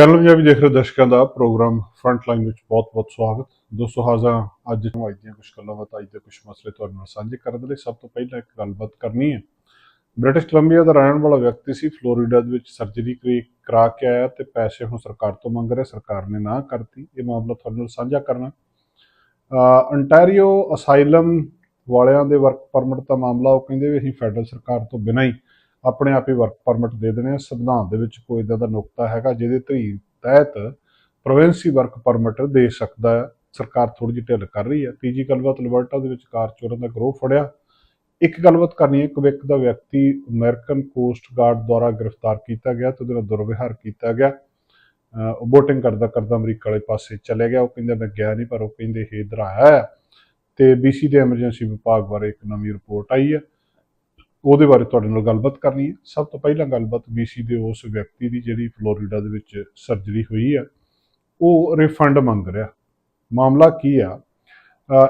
Channel Punjabi ਦੇਖ ਰਹੇ ਦਰਸ਼ਕਾਂ ਦਾ ਪ੍ਰੋਗਰਾਮ ਫਰੰਟ ਲਾਈਨ ਵਿੱਚ ਬਹੁਤ-ਬਹੁਤ ਸਵਾਗਤ। ਦੋਸਤੋ, ਹਾਜ਼ਰ ਅੱਜ ਨੂੰ ਅੱਜ ਦੀਆਂ ਕੁਝ ਗੱਲਾਂ ਬਾਤਾਂ, ਅੱਜ ਦੇ ਕੁਝ ਮਸਲੇ ਤੁਹਾਡੇ ਨਾਲ ਸਾਂਝੇ ਕਰਨ ਦੇ ਲਈ ਸਭ ਤੋਂ ਪਹਿਲਾਂ ਇੱਕ ਗੱਲਬਾਤ ਕਰਨੀ ਹੈ। ਬ੍ਰਿਟਿਸ਼ ਕੋਲੰਬੀਆ ਦਾ ਰਹਿਣ ਵਾਲਾ ਵਿਅਕਤੀ ਸੀ ਫਲੋਰੀਡਾ ਦੇ ਵਿੱਚ ਸਰਜਰੀ ਕਰੀ, ਕਰਾ ਕੇ ਆਇਆ ਤੇ ਪੈਸੇ ਹੁਣ ਸਰਕਾਰ ਤੋਂ ਮੰਗ ਰਿਹਾ, ਸਰਕਾਰ ਨੇ ਨਾ ਕਰਤੀ। ਇਹ ਮਾਮਲਾ ਤੁਹਾਡੇ ਨਾਲ ਸਾਂਝਾ ਕਰਨਾ। ਅੰਟਾਰੀਓ ਅਸਾਈਲਮ ਵਾਲਿਆਂ ਦੇ ਵਰਕ ਪਰਮਿਟ ਦਾ ਮਾਮਲਾ, ਉਹ ਕਹਿੰਦੇ ਵੀ ਅਸੀਂ ਫੈਡਰਲ ਸਰਕਾਰ ਤੋਂ ਬਿਨਾਂ ਹੀ ਆਪਣੇ ਆਪ ਹੀ ਵਰਕ ਪਰਮਿਟ ਦੇ ਦੇਣੇ ਆ। ਸੰਵਿਧਾਨ ਦੇ ਵਿੱਚ ਕੋਈ ਇਦਾਂ ਦਾ ਨੁਕਤਾ ਹੈਗਾ ਜਿਹਦੇ ਤਰੀ ਤਹਿਤ ਪ੍ਰੋਵਿੰਸੀ ਵਰਕ ਪਰਮਿਟ ਦੇ ਸਕਦਾ ਹੈ। ਸਰਕਾਰ ਥੋੜੀ ਜਿਹੀ ਢਿੱਲ ਕਰ ਰਹੀ ਹੈ। ਤੀਜੀ ਗੱਲਬਾਤ ਅਲਬਰਟਾ ਦੇ ਵਿੱਚ ਕਾਰ ਚੋਰਾਂ ਦਾ ਗਰੋਹ ਫੜਿਆ। ਇੱਕ ਗੱਲਬਾਤ ਕਰਨੀ ਹੈ ਕੁਬੇਕ ਦਾ ਵਿਅਕਤੀ ਅਮਰੀਕਨ ਕੋਸਟ ਗਾਰਡ ਦੁਆਰਾ ਗ੍ਰਿਫਤਾਰ ਕੀਤਾ ਗਿਆ ਤੇ ਉਹਦੇ ਨਾਲ ਦੁਰਵਿਹਾਰ ਕੀਤਾ ਗਿਆ। ਬੋਟਿੰਗ ਕਰਦਾ ਕਰਦਾ ਅਮਰੀਕਾ ਵਾਲੇ ਪਾਸੇ ਚਲੇ ਗਿਆ। ਉਹ ਕਹਿੰਦਾ, ਮੈਂ ਗਿਆ ਨਹੀਂ ਪਰ ਉਹ ਕਹਿੰਦੇ ਇਹ ਇੱਧਰ ਆਇਆ ਹੈ। ਤੇ ਬੀਸੀ ਦੇ ਐਮਰਜੈਂਸੀ ਵਿਭਾਗ ਬਾਰੇ ਇੱਕ ਨਵੀਂ ਰਿਪੋਰਟ ਆਈ ਹੈ। ਉਹਦੇ ਬਾਰੇ ਤੁਹਾਡੇ ਨਾਲ ਗੱਲਬਾਤ ਕਰਨੀ ਹੈ। ਸਭ ਤੋਂ ਪਹਿਲਾਂ ਗੱਲਬਾਤ ਬੀਸੀ ਦੇ ਉਸ ਵਿਅਕਤੀ ਦੀ ਜਿਹੜੀ ਫਲੋਰੀਡਾ ਦੇ ਵਿੱਚ ਸਰਜਰੀ ਹੋਈ ਹੈ ਉਹ ਰਿਫੰਡ ਮੰਗ ਰਿਹਾ। ਮਾਮਲਾ ਕੀ ਆ?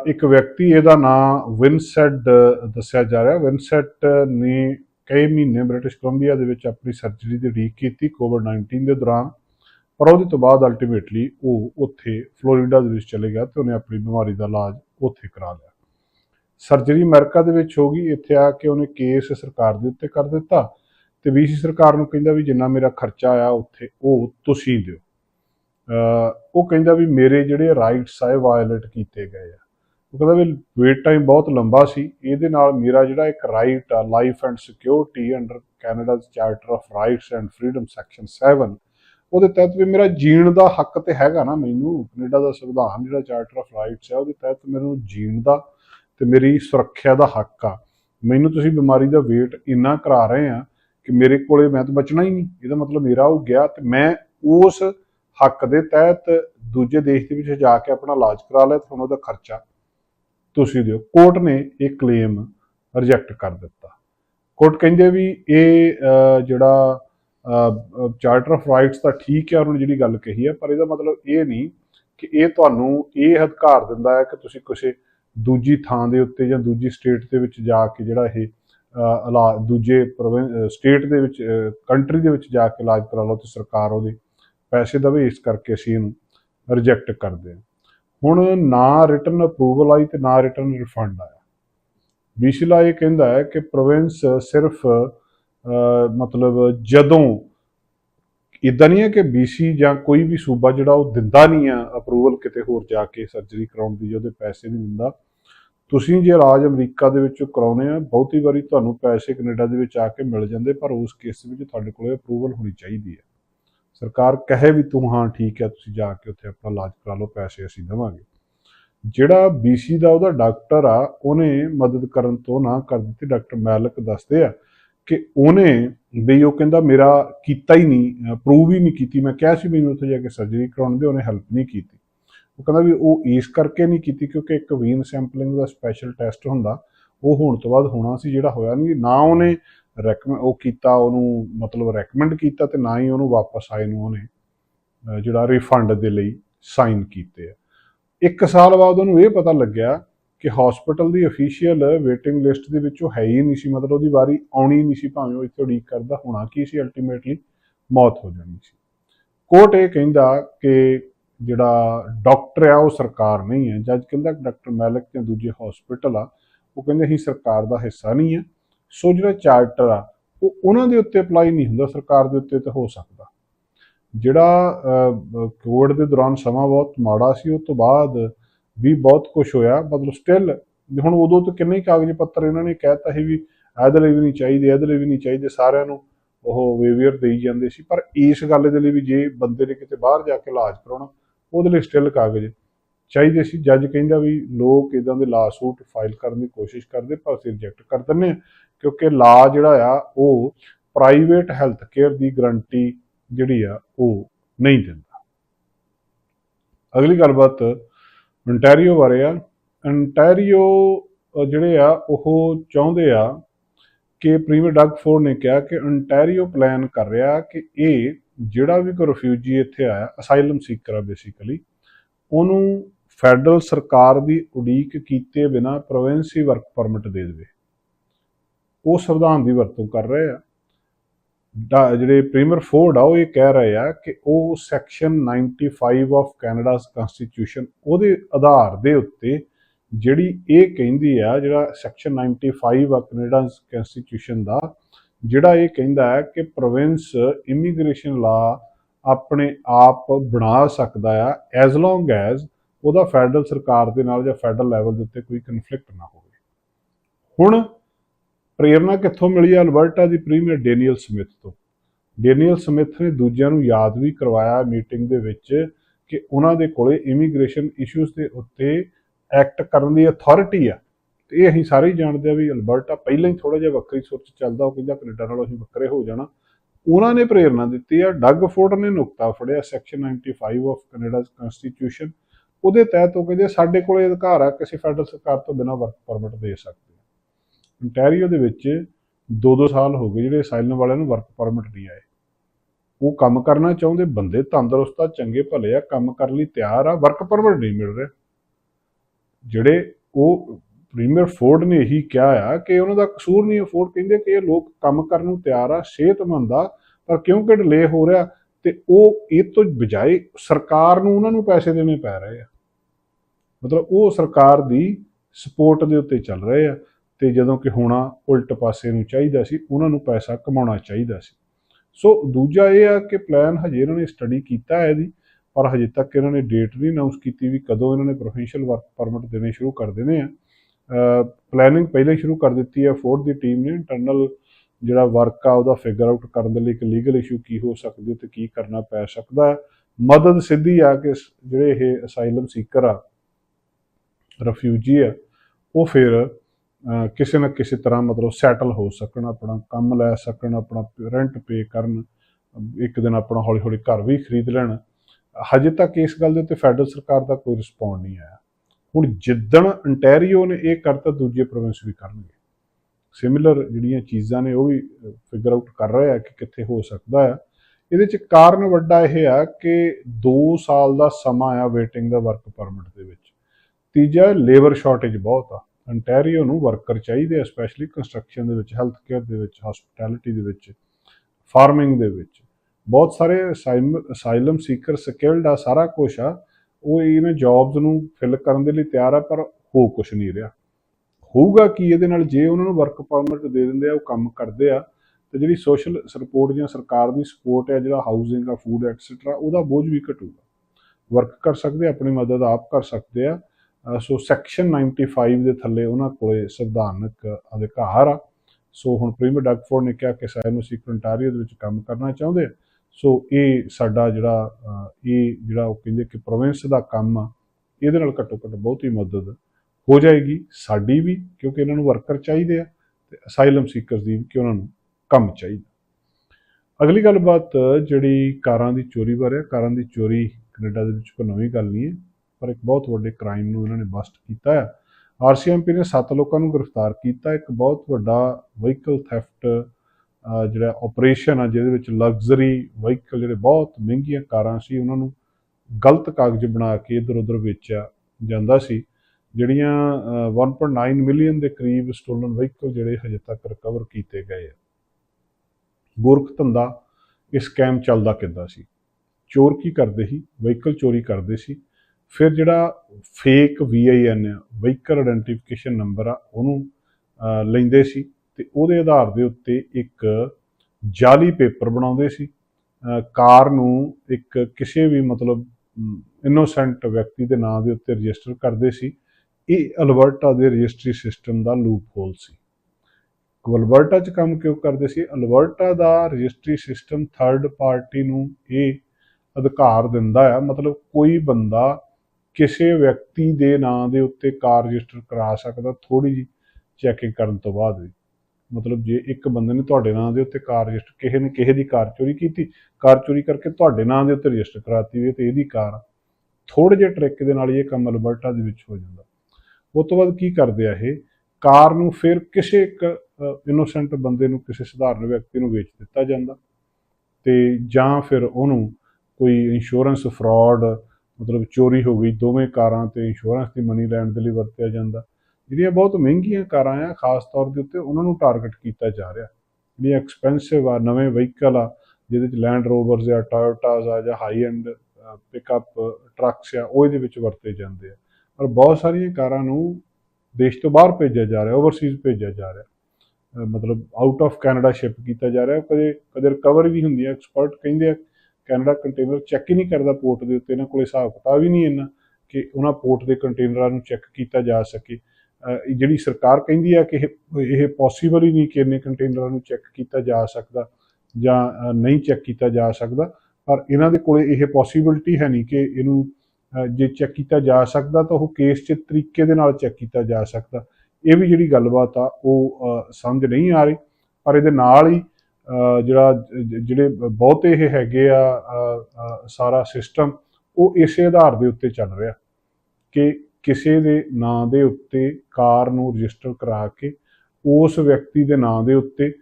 ਇੱਕ ਵਿਅਕਤੀ, ਇਹਦਾ ਨਾਮ ਵਿਨਸੈਟ ਦੱਸਿਆ ਜਾ ਰਿਹਾ। ਵਿਨਸੈਟ ਨੇ ਕਈ ਮਹੀਨੇ ਬ੍ਰਿਟਿਸ਼ ਕੋਲੰਬੀਆ ਦੇ ਵਿੱਚ ਆਪਣੀ ਸਰਜਰੀ ਦੀ ਉਡੀਕ ਕੀਤੀ ਕੋਵਿਡ-19 ਦੇ ਦੌਰਾਨ, ਪਰ ਉਹਦੇ ਤੋਂ ਬਾਅਦ ਅਲਟੀਮੇਟਲੀ ਉਹ ਉੱਥੇ ਫਲੋਰੀਡਾ ਦੇ ਵਿੱਚ ਚਲੇ ਗਿਆ ਤੇ ਉਹਨੇ ਆਪਣੀ ਬਿਮਾਰੀ ਦਾ ਇਲਾਜ ਉੱਥੇ ਕਰਾ ਲਿਆ। ਸਰਜਰੀ ਅਮਰੀਕਾ ਦੇ ਵਿੱਚ ਹੋ ਗਈ ਇੱਥੇ ਆ ਕੇ ਉਹਨੇ ਕੇਸ ਸਰਕਾਰ ਦੇ ਉੱਤੇ ਕਰ ਦਿੱਤਾ ਤੇ ਬੀਸੀ ਸਰਕਾਰ ਨੂੰ ਕਹਿੰਦਾ ਵੀ ਜਿੰਨਾ ਮੇਰਾ ਖਰਚਾ ਆਇਆ ਉੱਥੇ, ਉਹ ਤੁਸੀਂ ਦਿਓ। ਉਹ ਕਹਿੰਦਾ ਵੀ ਮੇਰੇ ਜਿਹੜੇ ਰਾਈਟਸ ਆ ਵਾਇਲੇਟ ਕੀਤੇ ਗਏ ਆ। ਉਹ ਕਹਿੰਦਾ ਵੀ ਵੇਟ ਟਾਈਮ ਬਹੁਤ ਲੰਬਾ ਸੀ, ਇਹਦੇ ਨਾਲ ਮੇਰਾ ਜਿਹੜਾ ਇੱਕ ਰਾਈਟ ਆ life and security under Canada's charter of rights and freedom section 7 ਉਹਦੇ ਤਹਿਤ ਵੀ ਮੇਰਾ ਜੀਣ ਦਾ ਹੱਕ ਤੇ ਹੈਗਾ ਨਾ ਮੈਨੂੰ। ਕੈਨੇਡਾ ਦਾ ਸੰਵਿਧਾਨ ਜਿਹੜਾ ਚਾਰਟਰ ਆਫ ਰਾਈਟਸ ਹੈ ਉਹਦੇ ਤਹਿਤ ਮੈਨੂੰ ਜੀਣ ਦਾ ਤੇ ਮੇਰੀ ਸੁਰੱਖਿਆ ਦਾ ਹੱਕ ਆ। ਮੈਨੂੰ ਤੁਸੀਂ ਬਿਮਾਰੀ ਦਾ ਵੇਟ ਇੰਨਾ ਕਰਾ ਰਹੇ ਆ ਕਿ ਮੇਰੇ ਕੋਲੇ ਮੈਂ ਤਾਂ ਬਚਣਾ ਹੀ ਨਹੀਂ। ਇਹਦਾ ਮਤਲਬ ਮੇਰਾ ਉਹ ਗਿਆ ਤੇ ਮੈਂ ਉਸ ਹੱਕ ਦੇ ਤਹਿਤ ਦੂਜੇ ਦੇਸ਼ ਦੇ ਵਿੱਚ ਜਾ ਕੇ ਆਪਣਾ ਇਲਾਜ ਕਰਾ ਲਿਆ ਤੇ ਉਹਦਾ ਖਰਚਾ ਤੁਸੀਂ ਦਿਓ। ਕੋਰਟ ਨੇ ਇਹ ਕਲੇਮ ਰਿਜੈਕਟ ਕਰ ਦਿੱਤਾ। ਕੋਰਟ ਕਹਿੰਦੇ ਵੀ ਇਹ ਜਿਹੜਾ ਚਾਰਟਰ ਆਫ ਰਾਈਟਸ ਤਾਂ ਠੀਕ ਹੈ ਉਹਨਾਂ ਨੇ ਜਿਹੜੀ ਗੱਲ ਕਹੀ ਹੈ ਪਰ ਇਹਦਾ ਮਤਲਬ ਇਹ ਨਹੀਂ ਕਿ ਇਹ ਤੁਹਾਨੂੰ ਇਹ ਅਧਿਕਾਰ ਦਿੰਦਾ ਹੈ ਕਿ ਤੁਸੀਂ ਕਿਸੇ ਦੂਜੀ ਥਾਂ ਦੇ ਉੱਤੇ ਜਾਂ ਦੂਜੀ ਸਟੇਟ ਦੇ ਵਿੱਚ ਜਾ ਕੇ ਜਿਹੜਾ ਇਹ ਇਲਾਜ ਦੂਜੇ ਸਟੇਟ ਦੇ ਵਿੱਚ ਕੰਟਰੀ ਦੇ ਵਿੱਚ ਜਾ ਕੇ ਇਲਾਜ ਕਰਾ ਲਓ ਤੇ ਸਰਕਾਰ ਉਹਦੇ ਪੈਸੇ ਦੇਵੇ, ਇਸ ਕਰਕੇ ਅਸੀਂ ਇਹਨੂੰ ਰਿਜੈਕਟ ਕਰਦੇ ਹਾਂ। ਹੁਣ ਨਾ ਰਿਟਰਨ ਅਪਰੂਵਲ ਆਈ ਤੇ ਨਾ ਰਿਟਰਨ ਰਿਫੰਡ ਆਇਆ। ਵਿਸ਼ਲਾ ਇਹ ਕਹਿੰਦਾ ਹੈ ਕਿ ਪ੍ਰੋਵਿੰਸ ਸਿਰਫ ਮਤਲਬ ਜਦੋਂ ਇਦਾਂ ਨਹੀਂ ਹੈ ਕਿ ਬੀਸੀ ਜਾਂ ਕੋਈ ਵੀ ਸੂਬਾ ਜਿਹੜਾ ਉਹ ਦਿੰਦਾ ਨਹੀਂ ਆ ਅਪਰੂਵਲ ਕਿਤੇ ਹੋਰ ਜਾ ਕੇ ਸਰਜਰੀ ਕਰਾਉਣ ਦੀ ਉਹਦੇ ਪੈਸੇ ਨਹੀਂ ਦਿੰਦਾ। ਤੁਸੀਂ ਜੇ ਇਲਾਜ ਅਮਰੀਕਾ ਦੇ ਵਿੱਚੋਂ ਕਰਾਉਨੇ ਆ, ਬਹੁਤੀ ਵਾਰੀ ਤੁਹਾਨੂੰ ਪੈਸੇ ਕੈਨੇਡਾ ਦੇ ਵਿੱਚ ਆ ਕੇ ਮਿਲ ਜਾਂਦੇ, ਪਰ ਉਸ ਕੇਸ ਵਿੱਚ ਤੁਹਾਡੇ ਕੋਲੇ ਅਪਰੂਵਲ ਹੋਣੀ ਚਾਹੀਦੀ ਹੈ। ਸਰਕਾਰ ਕਹੇ ਵੀ ਤੂੰ ਹਾਂ, ਠੀਕ ਹੈ, ਤੁਸੀਂ ਜਾ ਕੇ ਉੱਥੇ ਆਪਣਾ ਇਲਾਜ ਕਰਾ ਲਓ, ਪੈਸੇ ਅਸੀਂ ਦੇਵਾਂਗੇ। ਜਿਹੜਾ ਬੀਸੀ ਦਾ ਉਹਦਾ ਡਾਕਟਰ ਆ, ਉਹਨੇ ਮਦਦ ਕਰਨ ਤੋਂ ਨਾ ਕਰ ਦਿੱਤੀ ਡਾਕਟਰ ਮੈਲਕ ਦੱਸਦੇ ਆ ਕਿ ਉਹਨੇ ਬਈ ਉਹ ਕਹਿੰਦਾ ਮੇਰਾ ਕੀਤਾ ਹੀ ਨਹੀਂ ਪ੍ਰੂਵ ਹੀ ਨਹੀਂ ਕੀਤੀ। ਮੈਂ ਕਿਹਾ ਸੀ ਮੈਨੂੰ ਉੱਥੇ ਜਾ ਕੇ ਸਰਜਰੀ ਕਰਾਉਣ ਦੇ, ਉਹਨੇ ਹੈਲਪ ਨਹੀਂ ਕੀਤੀ। ਉਹ ਕਹਿੰਦਾ ਵੀ ਉਹ ਇਸ ਕਰਕੇ ਨਹੀਂ ਕੀਤੀ ਕਿਉਂਕਿ ਇੱਕ ਵੀਨ ਸੈਂਪਲਿੰਗ ਦਾ ਸਪੈਸ਼ਲ ਟੈਸਟ ਹੁੰਦਾ, ਉਹ ਹੋਣ ਤੋਂ ਬਾਅਦ ਹੋਣਾ ਸੀ, ਜਿਹੜਾ ਹੋਇਆ ਨਹੀਂ। ਨਾ ਉਹਨੇ ਰეკਮੈਂਡ ਉਹ ਕੀਤਾ, ਉਹਨੂੰ ਮਤਲਬ ਰੈਕਮੈਂਡ ਕੀਤਾ ਤੇ ਨਾ ਹੀ ਉਹਨੂੰ ਵਾਪਸ ਆਏ ਨੂੰ ਉਹਨੇ ਜਿਹੜਾ ਰਿਫੰਡ ਦੇ ਲਈ ਸਾਈਨ ਕੀਤੇ ਆ। ਇੱਕ ਸਾਲ ਬਾਅਦ ਉਹਨੂੰ ਇਹ ਪਤਾ ਲੱਗਿਆ ਕਿ ਹਸਪੀਟਲ ਦੀ ਅਫੀਸ਼ੀਅਲ ਵੇਟਿੰਗ ਲਿਸਟ ਦੇ ਵਿੱਚ ਉਹ ਹੈ ਹੀ ਨਹੀਂ ਸੀ, ਮਤਲਬ ਉਹਦੀ ਵਾਰੀ ਆਉਣੀ ਨਹੀਂ ਸੀ, ਭਾਵੇਂ ਉਹ ਇੱਥੇ ਉਡੀਕ ਕਰਦਾ ਹੋਣਾ ਕੀ ਸੀ ਅਲਟੀਮੇਟਲੀ ਮੌਤ ਹੋ ਜਾਣੀ ਸੀ। ਕੋਰਟ ਇਹ ਕਹਿੰਦਾ ਕਿ ਜਿਹੜਾ ਡਾਕਟਰ ਆ, ਉਹ ਸਰਕਾਰ ਨਹੀਂ ਹੈ। ਜੱਜ ਕਹਿੰਦਾ ਡਾਕਟਰ ਮੈਲਕ ਤੇ ਦੂਜੇ ਹਸਪੀਟਲ ਆ, ਉਹ ਕਹਿੰਦੇ ਅਸੀਂ ਸਰਕਾਰ ਦਾ ਹਿੱਸਾ ਨਹੀਂ ਹੈ ਸੋ ਜਿਹੜਾ ਚਾਰਟਰ ਆ, ਉਹ ਉਹਨਾਂ ਦੇ ਉੱਤੇ ਅਪਲਾਈ ਨਹੀਂ ਹੁੰਦਾ, ਸਰਕਾਰ ਦੇ ਉੱਤੇ ਤਾਂ ਹੋ ਸਕਦਾ। ਜਿਹੜਾ ਕੋਵਿਡ ਦੇ ਦੌਰਾਨ ਸਮਾਂ ਬਹੁਤ ਮਾੜਾ ਸੀ, ਉਹ ਤੋਂ ਬਾਅਦ ਵੀ ਬਹੁਤ ਕੁਝ ਹੋਇਆ, ਮਤਲਬ ਸਟਿਲ ਹੁਣ ਉਦੋਂ ਤੋਂ ਕਿੰਨੇ ਹੀ ਕਾਗਜ਼ ਪੱਤਰ ਇਹਨਾਂ ਨੇ ਕਹਿਤਾ ਸੀ ਵੀ ਇਹਦੇ ਲਈ ਵੀ ਨਹੀਂ ਚਾਹੀਦੇ, ਇਹਦੇ ਲਈ ਵੀ ਨਹੀਂ ਚਾਹੀਦੇ, ਸਾਰਿਆਂ ਨੂੰ ਉਹ ਵੇਵੀਅਰ ਦੇਈ ਜਾਂਦੇ ਸੀ। ਪਰ ਇਸ ਗੱਲ ਦੇ ਲਈ ਵੀ ਜੇ ਬੰਦੇ ਨੇ ਕਿਤੇ ਬਾਹਰ ਜਾ ਕੇ ਇਲਾਜ ਕਰਾਉਣਾ, ਉਹਦੇ ਲਈ ਸਟਿਲ ਕਾਗਜ਼ ਚਾਹੀਦੇ ਸੀ। ਜੱਜ ਕਹਿੰਦਾ ਵੀ ਲੋਕ ਇਦਾਂ ਦੇ ਲਾ ਸੂਟ ਫਾਈਲ ਕਰਨ ਦੀ ਕੋਸ਼ਿਸ਼ ਕਰਦੇ, ਪਰ ਅਸੀਂ ਰਿਜੈਕਟ ਕਰ ਦਿੰਦੇ ਹਾਂ, ਕਿਉਂਕਿ ਲਾ ਜਿਹੜਾ ਆ, ਉਹ ਪ੍ਰਾਈਵੇਟ ਹੈਲਥ ਕੇਅਰ ਦੀ ਗਰੰਟੀ ਜਿਹੜੀ ਆ, ਉਹ ਨਹੀਂ ਦਿੰਦਾ। ਅਗਲੀ ਗੱਲਬਾਤ ontario ਬਾਰੇ ਆ। Ontario ਜਿਹੜੇ ਆ, ਉਹ ਚਾਹੁੰਦੇ ਆ ਕਿ ਪ੍ਰੀਮੀਅਰ ਡਗ ਫੋਰ ਨੇ ਕਿਹਾ ਕਿ ontario ਪਲਾਨ ਕਰ ਰਿਹਾ ਕਿ ਇਹ ਜਿਹੜਾ ਵੀ ਕੋਈ ਰਿਫਿਊਜੀ ਇੱਥੇ ਆਇਆ ਅਸਾਈਲਮ ਸੀਕਰ ਆ ਬੇਸਿਕਲੀ ਉਹਨੂੰ ਫੈਡਰਲ ਸਰਕਾਰ ਦੀ ਉਡੀਕ ਕੀਤੇ ਬਿਨਾ ਪ੍ਰੋਵਿੰਸੀ ਵਰਕ ਪਰਮਿਟ ਦੇ ਦੇਵੇ। ਉਹ ਸੰਵਿਧਾਨ ਦੀ ਵਰਤੋਂ ਕਰ ਰਹੇ ਆ। ਜਿਹੜੇ ਪ੍ਰੀਮੀਅਰ ਫੋਰਡ ਆ, ਉਹ ਇਹ ਕਹਿ ਰਹੇ ਆ ਕਿ ਉਹ ਸੈਕਸ਼ਨ 95 ਆਫ ਕੈਨੇਡਾਸ ਕਨਸਟੀਟਿਊਸ਼ਨ ਉਹਦੇ ਆਧਾਰ ਦੇ ਉੱਤੇ ਜਿਹੜੀ ਇਹ ਕਹਿੰਦੀ ਆ, ਜਿਹੜਾ ਸੈਕਸ਼ਨ 95 ਆ ਕੈਨੇਡਾਸ ਕਨਸਟੀਟਿਊਸ਼ਨ ਦਾ, ਜਿਹੜਾ ਇਹ ਕਹਿੰਦਾ ਹੈ ਕਿ ਪ੍ਰੋਵਿੰਸ ਇਮੀਗ੍ਰੇਸ਼ਨ ਲਾ ਆਪਣੇ ਆਪ ਬਣਾ ਸਕਦਾ ਆ ਐਜ਼ ਲੌਂਗ ਐਜ਼ ਉਹਦਾ ਫੈਡਰਲ ਸਰਕਾਰ ਦੇ ਨਾਲ ਜਾਂ ਫੈਡਰਲ ਲੈਵਲ ਦੇ ਉੱਤੇ ਕੋਈ ਕਨਫਲਿਕਟ ਨਾ ਹੋਵੇ। ਹੁਣ ਪ੍ਰੇਰਣਾ ਕਿੱਥੋਂ ਮਿਲੀ ਆ ਅਲਬਰਟਾ ਦੀ ਪ੍ਰੀਮੀਅਰ ਡੈਨੀਅਲ ਸਮਿਥ ਤੋਂ? ਡੇਨੀਅਲ ਸਮਿਥ ਨੇ ਦੂਜਿਆਂ ਨੂੰ ਯਾਦ ਵੀ ਕਰਵਾਇਆ ਮੀਟਿੰਗ ਦੇ ਵਿੱਚ ਕਿ ਉਹਨਾਂ ਦੇ ਕੋਲੇ ਇਮੀਗ੍ਰੇਸ਼ਨ ਇਸ਼ੂਜ਼ ਦੇ ਉੱਤੇ ਐਕਟ ਕਰਨ ਦੀ ਅਥਾਰਟੀ ਆ। ਤੇ ਇਹ ਅਸੀਂ ਸਾਰੇ ਹੀ ਜਾਣਦੇ ਆ ਵੀ ਅਲਬਰਟਾ ਪਹਿਲਾਂ ਹੀ ਥੋੜਾ ਜਿਹਾ ਵੱਖਰੀ ਸੋਚ ਚੱਲਦਾ, ਉਹ ਕਹਿੰਦਾ ਕੈਨੇਡਾ ਨਾਲੋਂ ਅਸੀਂ ਵੱਖਰੇ ਹੋ ਜਾਣਾ। ਉਹਨਾਂ ਨੇ ਪ੍ਰੇਰਣਾ ਦਿੱਤੀ ਆ, ਡੱਗ ਫੋਰਡ ਨੇ ਨੁਕਤਾ ਫੜਿਆ ਸੈਕਸ਼ਨ 95 ਆਫ ਕੈਨੇਡਾਸ ਕਨਸਟੀਟਿਊਸ਼ਨ ਉਹਦੇ ਤਹਿਤ ਉਹ ਕਹਿੰਦੇ ਸਾਡੇ ਕੋਲੇ ਅਧਿਕਾਰ ਆ, ਕਿਸੇ ਫੈਡਰਲ ਸਰਕਾਰ ਤੋਂ ਬਿਨਾਂ ਵਰਕ ਪਰਮਿਟ ਦੇ ਸਕਦੇ। ਆ ontario ਦੇ ਵਿੱਚ 2-2 ਸਾਲ ਹੋ ਗਏ ਜਿਹੜੇ ਅਸਾਈਲਮ ਵਾਲਿਆਂ ਨੂੰ ਵਰਕ ਪਰਮਿਟ ਨਹੀਂ ਆਏ। ਉਹ ਕੰਮ ਕਰਨਾ ਚਾਹੁੰਦੇ ਬੰਦੇ ਤੰਦਰੁਸਤ ਆ, ਚੰਗੇ ਭਲੇ ਆ, ਕੰਮ ਕਰਨ ਲਈ ਤਿਆਰ ਆ ਵਰਕ ਪਰਮਿਟ ਨਹੀਂ ਮਿਲ ਰਿਹਾ। ਜਿਹੜੇ ਉਹ ਪ੍ਰੀਮੀਅਰ ਫੋਰਡ ਨੇ ਇਹੀ ਕਿਹਾ ਆ ਕਿ ਉਹਨਾਂ ਦਾ ਕਸੂਰ ਨਹੀਂ ਫੋਰਡ ਕਹਿੰਦੇ ਕਿ ਇਹ ਲੋਕ ਕੰਮ ਕਰਨ ਨੂੰ ਤਿਆਰ ਆ, ਸਿਹਤਮੰਦ ਆ, ਪਰ ਕਿਉਂਕਿ ਡਿਲੇ ਹੋ ਰਿਹਾ ਤੇ ਉਹ ਇਹ ਤੋਂ ਬਜਾਏ ਸਰਕਾਰ ਨੂੰ ਉਹਨਾਂ ਨੂੰ ਪੈਸੇ ਦੇਣੇ ਪੈ ਰਹੇ ਆ। ਮਤਲਬ ਉਹ ਸਰਕਾਰ ਦੀ ਸਪੋਰਟ ਦੇ ਉੱਤੇ ਚੱਲ ਰਹੇ ਆ। ਤੇ ਜਦੋਂ ਕਿ ਹੋਣਾ ਉਲਟ ਪਾਸੇ ਨੂੰ ਚਾਹੀਦਾ ਸੀ, ਉਹਨਾਂ ਨੂੰ ਪੈਸਾ ਕਮਾਉਣਾ ਚਾਹੀਦਾ ਸੀ। ਸੋ ਦੂਜਾ ਇਹ ਆ ਕਿ ਪਲਾਨ ਹਜੇ ਇਹਨਾਂ ਨੇ ਸਟੱਡੀ ਕੀਤਾ ਹੈ ਇਹਦੀ, ਪਰ ਹਜੇ ਤੱਕ ਇਹਨਾਂ ਨੇ ਡੇਟ ਨਹੀਂ ਅਨਾਉਂਸ ਕੀਤੀ ਵੀ ਕਦੋਂ ਇਹਨਾਂ ਨੇ ਪ੍ਰੋਫੈਸ਼ਨਲ ਵਰਕ ਪਰਮਿਟ ਦੇਣੇ ਸ਼ੁਰੂ ਕਰ ਦੇਣੇ ਆ। ਪਲੈਨਿੰਗ ਪਹਿਲਾਂ ਹੀ ਸ਼ੁਰੂ ਕਰ ਦਿੱਤੀ ਹੈ ਫੋਰਡ ਦੀ ਟੀਮ ਨੇ ਇੰਟਰਨਲ ਜਿਹੜਾ ਵਰਕ ਆ ਉਹਦਾ ਫਿਗਰ ਆਊਟ ਕਰਨ ਦੇ ਲਈ ਇੱਕ ਲੀਗਲ ਇਸ਼ੂ ਕੀ ਹੋ ਸਕਦੀ ਹੈ ਤੇ ਕੀ ਕਰਨਾ ਪੈ ਸਕਦਾ ਹੈ। ਮਦਦ ਸਿੱਧੀ ਆ ਕਿ ਜਿਹੜੇ ਇਹ ਅਸਾਈਲਮ ਸੀਕਰ ਆ ਰਫਿਊਜੀ ਆ, ਉਹ ਫਿਰ ਕਿਸੇ ਨਾ ਕਿਸੇ ਤਰ੍ਹਾਂ ਮਤਲਬ ਸੈਟਲ ਹੋ ਸਕਣ, ਆਪਣਾ ਕੰਮ ਲੈ ਸਕਣ, ਆਪਣਾ ਰੈਂਟ ਪੇ ਕਰਨ, ਇੱਕ ਦਿਨ ਆਪਣਾ ਹੌਲੀ ਹੌਲੀ ਘਰ ਵੀ ਖਰੀਦ ਲੈਣ। ਹਜੇ ਤੱਕ ਇਸ ਗੱਲ ਦੇ ਉੱਤੇ ਫੈਡਰਲ ਸਰਕਾਰ ਦਾ ਕੋਈ ਰਿਸਪੌਂਡ ਨਹੀਂ ਆਇਆ। ਹੁਣ ਜਿੱਦਣ ਅੰਟੈਰੀਓ ਨੇ ਇਹ ਕਰਤਾ, ਦੂਜੇ ਪ੍ਰੋਵਿੰਸ ਵੀ ਕਰਨਗੇ। ਸਿਮਿਲਰ ਜਿਹੜੀਆਂ ਚੀਜ਼ਾਂ ਨੇ, ਉਹ ਵੀ ਫਿਗਰ ਆਊਟ ਕਰ ਰਹੇ ਆ ਕਿ ਕਿੱਥੇ ਹੋ ਸਕਦਾ ਹੈ ਇਹਦੇ ਚ ਕਾਰਨ ਵੱਡਾ ਇਹ ਆ ਕਿ 2 ਸਾਲ ਦਾ ਸਮਾਂ ਆ ਵੇਟਿੰਗ ਦਾ ਵਰਕ ਪਰਮਿਟ ਦੇ ਵਿੱਚ। ਤੀਜਾ ਲੇਬਰ ਸ਼ਾਰਟੇਜ ਬਹੁਤ ਆ। ਅੰਟੈਰੀਓ ਨੂੰ ਵਰਕਰ ਚਾਹੀਦੇ ਆ ਸਪੈਸ਼ਲੀ ਕੰਸਟਰਕਸ਼ਨ ਦੇ ਵਿੱਚ ਹੈਲਥ ਕੇਅਰ ਦੇ ਵਿੱਚ ਹਸਪਿਟੈਲਿਟੀ ਦੇ ਵਿੱਚ ਫਾਰਮਿੰਗ ਦੇ ਵਿੱਚ। ਬਹੁਤ ਸਾਰੇ ਅਸਾਈਲਮ ਸੀਕਰ ਸਕਿਲਡ ਆ ਸਾਰਾ ਕੁਝ ਆ। ਉਹ ਇਹਨਾਂ ਜੌਬਸ ਨੂੰ ਫਿਲ ਕਰਨ ਦੇ ਲਈ ਤਿਆਰ ਆ ਪਰ ਹੋ ਕੁਝ ਨਹੀਂ ਰਿਹਾ। ਹੋਊਗਾ ਕੀ ਇਹਦੇ ਨਾਲ? ਜੇ ਉਹਨਾਂ ਨੂੰ ਵਰਕ ਪਰਮਿਟ ਦੇ ਦਿੰਦੇ ਆ ਉਹ ਕੰਮ ਕਰਦੇ ਆ ਤੇ ਜਿਹੜੀ ਸੋਸ਼ਲ ਸਪੋਰਟ ਜਾਂ ਸਰਕਾਰ ਦੀ ਸਪੋਰਟ ਹੈ ਜਿਹੜਾ ਹਾਊਸਿੰਗ ਆ ਫੂਡ ਐਕਸਟਰਾ ਉਹਦਾ ਬੋਝ ਵੀ ਘਟੂਗਾ। ਵਰਕ ਕਰ ਸਕਦੇ ਆ, ਆਪਣੀ ਮਦਦ ਆਪ ਕਰ ਸਕਦੇ ਆ। ਸੋ ਸੈਕਸ਼ਨ 95 ਦੇ ਥੱਲੇ ਉਹਨਾਂ ਕੋਲੇ ਸੰਵਿਧਾਨਕ ਅਧਿਕਾਰ ਆ। ਸੋ ਹੁਣ ਪ੍ਰੀਮੀਅਰ ਡਗਫੋਰਡ ਨੇ ਕਿਹਾ ਕਿ ਸਾਨੂੰ ਨੂੰ ontario ਦੇ ਵਿੱਚ ਕੰਮ ਕਰਨਾ ਚਾਹੁੰਦੇ ਆ ਸੋ ਇਹ ਸਾਡਾ ਜਿਹੜਾ ਇਹ ਜਿਹੜਾ ਉਹ ਕਹਿੰਦੇ ਕਿ ਪ੍ਰੋਵਿੰਸ ਦਾ ਕੰਮ ਆ, ਇਹਦੇ ਨਾਲ ਘੱਟੋ ਘੱਟ ਬਹੁਤੀ ਮਦਦ ਹੋ ਜਾਏਗੀ ਸਾਡੀ ਵੀ, ਕਿਉਂਕਿ ਇਹਨਾਂ ਨੂੰ ਵਰਕਰ ਚਾਹੀਦੇ ਆ ਤੇ ਅਸਾਈਲਮ ਸੀਕਰਸ ਦੀ ਵੀ, ਕਿ ਉਹਨਾਂ ਨੂੰ ਕੰਮ ਚਾਹੀਦਾ। ਅਗਲੀ ਗੱਲਬਾਤ ਜਿਹੜੀ ਕਾਰਾਂ ਦੀ ਚੋਰੀ ਬਾਰੇ ਆ। ਕਾਰਾਂ ਦੀ ਚੋਰੀ ਕੈਨੇਡਾ ਦੇ ਵਿੱਚ ਕੋਈ ਨਵੀਂ ਗੱਲ ਨਹੀਂ ਹੈ। ਪਰ ਇੱਕ ਬਹੁਤ ਵੱਡੇ ਕ੍ਰਾਈਮ ਨੂੰ ਇਹਨਾਂ ਨੇ ਬਸਟ ਕੀਤਾ ਹੈ ਆਰਸੀਐਮਪੀ ਨੇ 7 ਲੋਕਾਂ ਨੂੰ ਗ੍ਰਿਫਤਾਰ ਕੀਤਾ। ਇੱਕ ਬਹੁਤ ਵੱਡਾ ਵਹੀਕਲ ਥੈਫਟ ਜਿਹੜਾ ਆਪਰੇਸ਼ਨ ਆ ਜਿਹਦੇ ਵਿੱਚ ਲਗਜ਼ਰੀ ਵਹੀਕਲ ਜਿਹੜੇ ਬਹੁਤ ਮਹਿੰਗੀਆਂ ਕਾਰਾਂ ਸੀ ਉਹਨਾਂ ਨੂੰ ਗਲਤ ਕਾਗਜ਼ ਬਣਾ ਕੇ ਇਧਰ ਉਧਰ ਵੇਚਿਆ ਜਾਂਦਾ ਸੀ। ਜਿਹੜੀਆਂ ਅਹ, 1.9 ਮਿਲੀਅਨ ਦੇ ਕਰੀਬ ਸਟੋਲਨ ਵਹੀਕਲ ਜਿਹੜੇ ਹਜੇ ਤੱਕ ਰਿਕਵਰ ਕੀਤੇ ਗਏ ਆ। ਗੁਰਖ ਧੰਦਾ ਇਸ ਸਕੈਮ ਚੱਲਦਾ ਕਿੱਦਾਂ ਸੀ। ਚੋਰ ਕੀ ਕਰਦੇ ਸੀ? ਵਹੀਕਲ ਚੋਰੀ ਕਰਦੇ ਸੀ। ਫਿਰ ਜਿਹੜਾ ਫੇਕ VIN ਆ ਵਹੀਕਲ ਆਇਡੈਂਟੀਫਿਕੇਸ਼ਨ ਨੰਬਰ ਆ, ਉਹਨੂੰ ਲੈਂਦੇ ਸੀ ਤੇ ਉਹਦੇ ਆਧਾਰ ਦੇ ਉੱਤੇ ਇੱਕ ਜਾਲੀ ਪੇਪਰ ਬਣਾਉਂਦੇ ਸੀ। ਕਾਰ ਨੂੰ ਇੱਕ ਕਿਸੇ ਵੀ ਮਤਲਬ ਇਨੋਸੈਂਟ ਵਿਅਕਤੀ ਦੇ ਨਾਮ ਦੇ ਉੱਤੇ ਰਜਿਸਟਰ ਕਰਦੇ ਸੀ। ਇਹ ਅਲਬਰਟਾ ਦੇ ਰਜਿਸਟਰੀ ਸਿਸਟਮ ਦਾ ਲੂਪ ਹੋਲ ਸੀ। ਅਲਬਰਟਾ 'ਚ ਕੰਮ ਕਿਉਂ ਕਰਦੇ ਸੀ? ਅਲਬਰਟਾ ਦਾ ਰਜਿਸਟਰੀ ਸਿਸਟਮ ਥਰਡ ਪਾਰਟੀ ਨੂੰ ਇਹ ਅਧਿਕਾਰ ਦਿੰਦਾ ਆ, ਮਤਲਬ ਕੋਈ ਬੰਦਾ ਕਿਸੇ ਵਿਅਕਤੀ ਦੇ ਨਾਂ ਦੇ ਉੱਤੇ ਕਾਰ ਰਜਿਸਟਰ ਕਰਾ ਸਕਦਾ ਥੋੜੀ ਜੀ ਚੈਕਿੰਗ ਕਰਨ ਤੋਂ ਬਾਅਦ ਵੀ ਮਤਲਬ ਜੇ ਇੱਕ ਬੰਦੇ ਨੇ ਤੁਹਾਡੇ ਨਾਂ ਦੇ ਉੱਤੇ ਕਾਰ ਰਜਿਸਟਰ, ਕਿਸੇ ਨੇ ਕਿਸੇ ਦੀ ਕਾਰ ਚੋਰੀ ਕੀਤੀ, ਕਾਰ ਚੋਰੀ ਕਰਕੇ ਤੁਹਾਡੇ ਨਾਂ ਦੇ ਉੱਤੇ ਰਜਿਸਟਰ ਕਰਾਤੀ ਵੀ ਤੇ ਇਹਦੀ ਕਾਰ ਆ। ਥੋੜੇ ਜਿਹੇ ਟ੍ਰਿਕ ਦੇ ਨਾਲ ਹੀ ਇਹ ਕੰਮ ਅਲਬਰਟਾ ਦੇ ਵਿੱਚ ਹੋ ਜਾਂਦਾ ਉਸ ਤੋਂ ਬਾਅਦ ਕੀ ਕਰਦੇ ਆ ਇਹ ਕਾਰ ਨੂੰ ਫਿਰ ਕਿਸੇ ਇੱਕ ਇਨੋਸੈਂਟ ਬੰਦੇ ਨੂੰ, ਕਿਸੇ ਸਧਾਰਨ ਵਿਅਕਤੀ ਨੂੰ ਵੇਚ ਦਿੱਤਾ ਜਾਂਦਾ ਤੇ ਜਾਂ ਫਿਰ ਉਹਨੂੰ ਕੋਈ ਇੰਸ਼ੋਰੈਂਸ ਫਰਾਡ ਮਤਲਬ ਚੋਰੀ ਹੋ ਗਈ, ਦੋਵੇਂ ਕਾਰਾਂ ਤੇ ਇੰਸ਼ੋਰੈਂਸ ਦੀ ਮਨੀ ਲੈਣ ਦੇ ਲਈ ਵਰਤਿਆ ਜਾਂਦਾ। ਜਿਹੜੀਆਂ ਬਹੁਤ ਮਹਿੰਗੀਆਂ ਕਾਰਾਂ ਆ, ਖਾਸ ਤੌਰ ਦੇ ਉੱਤੇ ਉਹਨਾਂ ਨੂੰ ਟਾਰਗੇਟ ਕੀਤਾ ਜਾ ਰਿਹਾ। ਜਿਹੜੀਆਂ ਐਕਸਪੈਂਸਿਵ ਆ, ਨਵੇਂ ਵਹੀਕਲ ਆ, ਜਿਹਦੇ ਚ ਲੈਂਡ ਰੋਵਰਸ ਆ ਟੋਇਓਟਾਸ ਆ ਜਾਂ ਹਾਈ ਐਂਡ ਪਿਕਅਪ ਟਰੱਕਸ ਆ, ਉਹ ਇਹਦੇ ਵਿੱਚ ਵਰਤੇ ਜਾਂਦੇ ਆ। ਪਰ ਬਹੁਤ ਸਾਰੀਆਂ ਕਾਰਾਂ ਨੂੰ ਦੇਸ਼ ਤੋਂ ਬਾਹਰ ਭੇਜਿਆ ਜਾ ਰਿਹਾ ਓਵਰਸੀਜ਼ ਭੇਜਿਆ ਜਾ ਰਿਹਾ। ਮਤਲਬ ਆਊਟ ਆਫ ਕੈਨੇਡਾ ਸ਼ਿਪ ਕੀਤਾ ਜਾ ਰਿਹਾ। ਕਦੇ ਕਦੇ ਰਿਕਵਰ ਵੀ ਹੁੰਦੀ ਹੈ ਐਕਸਪਰਟ ਕਹਿੰਦੇ ਆ ਕੈਨੇਡਾ ਕੰਟੇਨਰ ਚੈੱਕ ਹੀ ਨਹੀਂ ਕਰਦਾ ਪੋਰਟ ਦੇ ਉੱਤੇ, ਇਹਨਾਂ ਕੋਲੇ ਹਿਸਾਬ ਕਿਤਾਬ ਹੀ ਨਹੀਂ ਇਹਨਾਂ ਕਿ ਉਹਨਾਂ ਪੋਰਟ ਦੇ ਕੰਟੇਨਰਾਂ ਨੂੰ ਚੈੱਕ ਕੀਤਾ ਜਾ ਸਕੇ। ਜਿਹੜੀ ਸਰਕਾਰ ਕਹਿੰਦੀ ਆ ਕਿ ਇਹ ਪੋਸੀਬਲ ਹੀ ਨਹੀਂ ਕਿ ਇੰਨੇ ਕੰਟੇਨਰਾਂ ਨੂੰ ਚੈੱਕ ਕੀਤਾ ਜਾ ਸਕਦਾ ਜਾਂ ਨਹੀਂ ਚੈੱਕ ਕੀਤਾ ਜਾ ਸਕਦਾ, ਪਰ ਇਹਨਾਂ ਦੇ ਕੋਲੇ ਇਹ ਪੋਸੀਬਿਲਿਟੀ ਹੈ ਨਹੀਂ ਕਿ ਇਹਨੂੰ ਜੇ ਚੈੱਕ ਕੀਤਾ ਜਾ ਸਕਦਾ ਤਾਂ ਉਹ ਕੇਸ 'ਚ ਤਰੀਕੇ ਦੇ ਨਾਲ ਚੈੱਕ ਕੀਤਾ ਜਾ ਸਕਦਾ। ਇਹ ਵੀ ਜਿਹੜੀ ਗੱਲਬਾਤ ਆ, ਉਹ ਸਮਝ ਨਹੀਂ ਆ ਰਹੀ, ਪਰ ਇਹਦੇ ਨਾਲ ਹੀ ਜਿਹੜਾ ਜਿਹੜੇ ਬਹੁਤੇ ਇਹ ਹੈਗੇ ਆ ਸਾਰਾ ਸਿਸਟਮ ਉਹ ਇਸੇ ਆਧਾਰ ਦੇ ਉੱਤੇ ਚੱਲ ਰਿਹਾ ਕਿ ਕਿਸੇ ਦੇ ਨਾਂ ਦੇ ਉੱਤੇ ਕਾਰ ਨੂੰ ਰਜਿਸਟਰ ਕਰਾ ਕੇ ਉਸ ਵਿਅਕਤੀ ਦੇ ਨਾਂ ਦੇ ਉੱਤੇ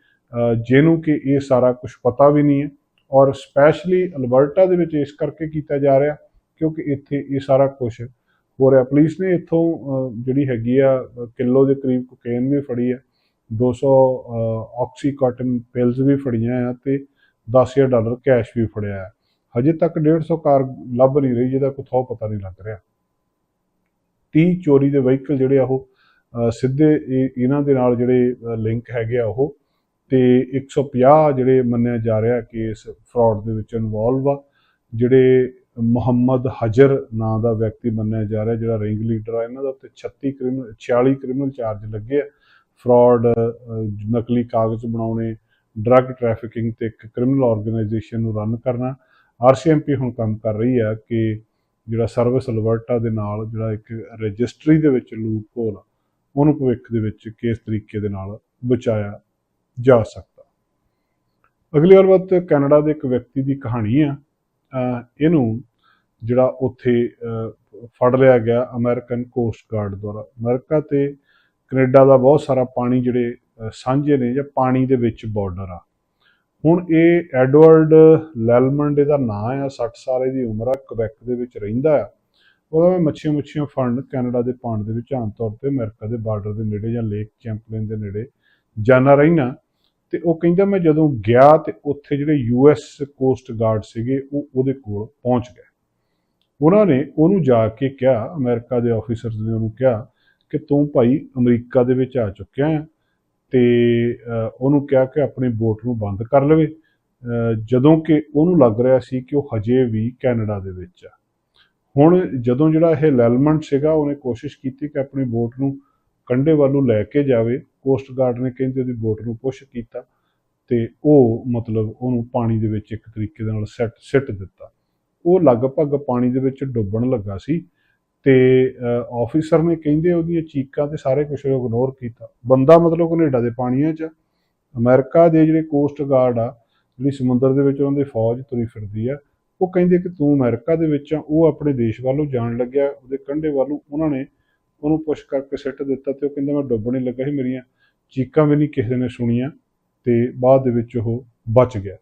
ਜਿਹਨੂੰ ਕਿ ਇਹ ਸਾਰਾ ਕੁਝ ਪਤਾ ਵੀ ਨਹੀਂ ਹੈ ਔਰ ਸਪੈਸ਼ਲੀ ਅਲਬਰਟਾ ਦੇ ਵਿੱਚ ਇਸ ਕਰਕੇ ਕੀਤਾ ਜਾ ਰਿਹਾ ਕਿਉਂਕਿ ਇੱਥੇ ਇਹ ਸਾਰਾ ਕੁਝ ਹੋ ਰਿਹਾ। ਪੁਲਿਸ ਨੇ ਇੱਥੋਂ ਜਿਹੜੀ ਹੈਗੀ ਆ ਅਹ, ਕਿਲੋ ਦੇ ਕਰੀਬ ਕੋਕੇਨ ਵੀ ਫੜੀ ਹੈ 200 ਆਕਸੀਕਾਟਨ ਪਿਲਸ ਵੀ ਫੜੀਆਂ ਆ ਤੇ 10000 ਡਾਲਰ ਕੈਸ਼ ਵੀ ਫੜਿਆ ਹੈ ਹਜੇ ਤੱਕ 150 ਕਾਰ ਲੱਭ ਨਹੀਂ ਰਹੀ, ਜਿਹਦਾ ਕੋਈ ਥੋ ਪਤਾ ਨਹੀਂ ਲੱਗ ਰਿਹਾ। 30 ਚੋਰੀ ਦੇ ਵਹੀਕਲ ਜਿਹੜੇ ਆ ਉਹ ਸਿੱਧੇ ਇਹ- ਇਹਨਾਂ ਦੇ ਨਾਲ ਜਿਹੜੇ ਲਿੰਕ ਹੈਗੇ ਆ ਉਹ ਤੇ 150 ਜਿਹੜੇ ਮੰਨਿਆ ਜਾ ਰਿਹਾ ਕਿ ਇਸ ਫਰਾਡ ਦੇ ਵਿੱਚ ਇਨਵੋਲਵ ਆ, ਜਿਹੜੇ ਮੁਹੰਮਦ ਹਜਰ ਨਾਂ ਦਾ ਵਿਅਕਤੀ ਮੰਨਿਆ ਜਾ ਰਿਹਾ, ਜਿਹੜਾ ਰਿੰਗ ਲੀਡਰ ਆ, ਇਹਨਾਂ ਦਾ ਉੱਤੇ 36 ਕ੍ਰਿਮੀਨਲ 46 ਕ੍ਰਿਮੀਨਲ ਚਾਰਜ ਲੱਗੇ ਆ। ਫਰਾਡ ਨਕਲੀ ਕਾਗਜ਼ ਬਣਾਉਣੇ ਡਰੱਗ ਟ੍ਰੈਫਿਕਿੰਗ ਤੇ ਇੱਕ ਕ੍ਰਿਮੀਨਲ ਆਰਗੇਨਾਈਜੇਸ਼ਨ ਨੂੰ ਰਨ ਕਰਨਾ। ਆਰਸੀਐਮਪੀ ਹੁਣ ਕੰਮ ਕਰ ਰਹੀ ਹੈ ਕਿ ਜਿਹੜਾ ਸਰਵਿਸ ਅਲਬਰਟਾ ਦੇ ਨਾਲ ਜਿਹੜਾ ਇੱਕ ਰਜਿਸਟਰੀ ਦੇ ਵਿੱਚ ਲੂਪ ਹੋਲ ਉਹਨੂੰ ਭਵਿੱਖ ਦੇ ਵਿੱਚ ਕਿਸ ਤਰੀਕੇ ਦੇ ਨਾਲ ਬਚਾਇਆ ਜਾ ਸਕਦਾ। ਅਗਲੀ ਗੱਲਬਾਤ ਕੈਨੇਡਾ ਦੇ ਇੱਕ ਵਿਅਕਤੀ ਦੀ ਕਹਾਣੀ ਆ। ਇਹਨੂੰ ਜਿਹੜਾ ਉੱਥੇ ਫੜ ਲਿਆ ਗਿਆ ਅਮਰੀਕਨ ਕੋਸਟ ਗਾਰਡ ਦੁਆਰਾ। ਅਮਰੀਕਾ ਤੇ ਕੈਨੇਡਾ ਦਾ ਬਹੁਤ ਸਾਰਾ ਪਾਣੀ ਜਿਹੜੇ ਸਾਂਝੇ ਨੇ ਜਾਂ ਪਾਣੀ ਦੇ ਵਿੱਚ ਬਾਰਡਰ ਆ। ਹੁਣ ਇਹ ਐਡਵਰਡ ਲੈਲਮੰਡ ਇਹਦਾ ਨਾਂ ਆ 60 ਸਾਲ ਦੀ ਉਮਰ ਆ ਕੁਬੈਕ ਦੇ ਵਿੱਚ ਰਹਿੰਦਾ ਆ। ਉਹਦਾ ਮੈਂ ਮੱਛੀਆਂ ਮੁੱਛੀਆਂ ਫੜਨ ਕੈਨੇਡਾ ਦੇ ਪਾਣੀ ਦੇ ਵਿੱਚ ਆਮ ਤੌਰ ਤੇ, ਅਮਰੀਕਾ ਦੇ ਬਾਰਡਰ ਦੇ ਨੇੜੇ ਜਾਂ ਲੇਕ ਚੈਂਪਲਨ ਦੇ ਨੇੜੇ ਜਾਣਾ ਰਹਿਣਾ ਤੇ ਉਹ ਕਹਿੰਦਾ ਮੈਂ ਜਦੋਂ ਗਿਆ ਤੇ ਉੱਥੇ ਜਿਹੜੇ ਯੂਐਸ ਕੋਸਟ ਗਾਰਡ ਸੀਗੇ, ਉਹ ਉਹਦੇ ਕੋਲ ਪਹੁੰਚ ਗਏ। ਉਹਨਾਂ ਨੇ ਉਹਨੂੰ ਜਾ ਕੇ ਕਿਹਾ, ਅਮਰੀਕਾ ਦੇ ਆਫੀਸਰਸ ਨੇ ਉਹਨੂੰ ਕਿਹਾ ਕਿ ਤੂੰ ਭਾਈ ਅਮਰੀਕਾ ਦੇ ਵਿੱਚ ਆ ਚੁੱਕਿਆ ਹੈ ਤੇ ਉਹਨੂੰ ਕਿਹਾ ਕਿ ਆਪਣੀ ਬੋਟ ਨੂੰ ਬੰਦ ਕਰ ਲਵੇ। ਜਦੋਂ ਕਿ ਉਹਨੂੰ ਲੱਗ ਰਿਹਾ ਸੀ ਕਿ ਉਹ ਹਜੇ ਵੀ ਕੈਨੇਡਾ ਦੇ ਵਿੱਚ ਆ। ਹੁਣ ਜਦੋਂ ਜਿਹੜਾ ਇਹ ਲੈਲਮੈਂਟ ਸੀਗਾ, ਉਹਨੇ ਕੋਸ਼ਿਸ਼ ਕੀਤੀ ਕਿ ਆਪਣੀ ਬੋਟ ਨੂੰ ਕੰਢੇ ਵੱਲ ਨੂੰ ਲੈ ਕੇ ਜਾਵੇ। ਕੋਸਟ ਗਾਰਡ ਨੇ ਕਹਿੰਦੇ ਉਹਦੀ ਬੋਟ ਨੂੰ ਪੁਸ਼ ਕੀਤਾ ਤੇ ਉਹ ਮਤਲਬ ਉਹਨੂੰ ਪਾਣੀ ਦੇ ਵਿੱਚ ਇੱਕ ਤਰੀਕੇ ਦੇ ਨਾਲ ਸੈੱਟ, ਸਿੱਟ ਦਿੱਤਾ। ਉਹ ਲਗਭਗ ਪਾਣੀ ਦੇ ਵਿੱਚ ਡੁੱਬਣ ਲੱਗਾ ਸੀ। ਤੇ ਆਫੀਸਰ ਨੇ ਕਹਿੰਦੇ ਉਹਦੀਆਂ ਚੀਕਾਂ ਤੇ ਸਾਰੇ ਕੁਝ ਇਗਨੋਰ ਕੀਤਾ। ਬੰਦਾ ਮਤਲਬ ਕੈਨੇਡਾ ਦੇ ਪਾਣੀਆਂ 'ਚ ਅਮਰੀਕਾ ਦੇ ਜਿਹੜੇ ਕੋਸਟ ਗਾਰਡ ਆ, ਜਿਹੜੀ ਸਮੁੰਦਰ ਦੇ ਵਿੱਚ ਉਹਨਾਂ ਦੀ ਫੌਜ ਤੁਰੀ ਫਿਰਦੀ ਆ, ਉਹ ਕਹਿੰਦੇ ਕਿ ਤੂੰ ਅਮਰੀਕਾ ਦੇ ਵਿੱਚ ਆ, ਉਹ ਆਪਣੇ ਦੇਸ਼ ਵੱਲੋਂ ਜਾਣ ਲੱਗਿਆ, ਉਹਦੇ ਕੰਢੇ ਵੱਲੋਂ ਉਹਨਾਂ ਨੇ ਉਹਨੂੰ ਪੁਸ਼ ਕਰਕੇ ਸਿੱਟ ਦਿੱਤਾ ਤੇ ਉਹ ਕਹਿੰਦਾ ਮੈਂ ਡੁੱਬਣੇ ਲੱਗਾ ਸੀ ਮੇਰੀਆਂ ਚੀਕਾਂ ਵੀ ਨਹੀਂ ਕਿਸੇ ਨੇ ਸੁਣੀਆਂ ਤੇ ਬਾਅਦ ਦੇ ਵਿੱਚ ਉਹ ਬਚ ਗਿਆ।